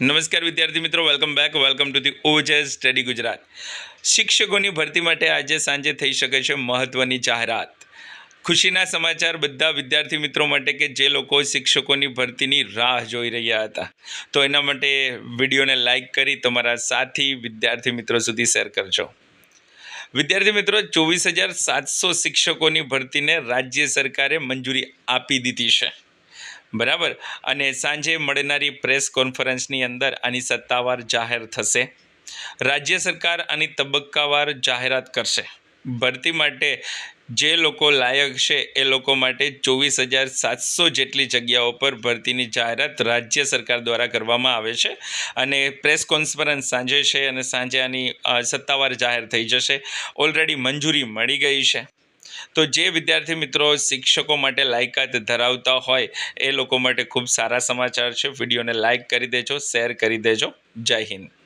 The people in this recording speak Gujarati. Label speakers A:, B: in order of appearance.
A: નમસ્કાર વિદ્યાર્થી મિત્રો welcome back welcome to the Ojas study Gujarat શિક્ષકોની ભરતી માટે આજે સાંજે થઈ શકે છે મહત્ત્વની જાહેરાત. ખુશીના સમાચાર બધા વિદ્યાર્થી મિત્રો માટે કે જે લોકો શિક્ષકોની ભરતીની રાહ જોઈ રહ્યા હતા. તો એના માટે વિડીયોને લાઇક કરી તમારા સાથી વિદ્યાર્થી મિત્રો સુધી શેર કરજો. વિદ્યાર્થી મિત્રો, ચોવીસ હજાર સાતસો શિક્ષકોની ભરતીને રાજ્ય સરકારે મંજૂરી આપી દીધી છે. બરાબર? અને સાંજે મળનારી પ્રેસ કોન્ફરન્સની અંદર આની સત્તાવાર જાહેર થશે. રાજ્ય સરકાર આની તબક્કાવાર જાહેરાત કરશે. ભરતી માટે જે લોકો લાયક છે, એ લોકો માટે ચોવીસ હજાર સાતસો જેટલી જગ્યાઓ પર ભરતીની જાહેરાત રાજ્ય સરકાર દ્વારા કરવામાં આવે છે. અને પ્રેસ કોન્ફરન્સ સાંજે છે અને સાંજે આની સત્તાવાર જાહેર થઈ જશે. ઓલરેડી મંજૂરી મળી ગઈ છે. તો જે વિદ્યાર્થી મિત્રો શિક્ષકો માટે લાયકાત ધરાવતા હોય, એ લોકો માટે ખૂબ સારા સમાચાર છે. વિડીયોને લાઈક કરી દેજો, શેર કરી દેજો. જય હિન્દ.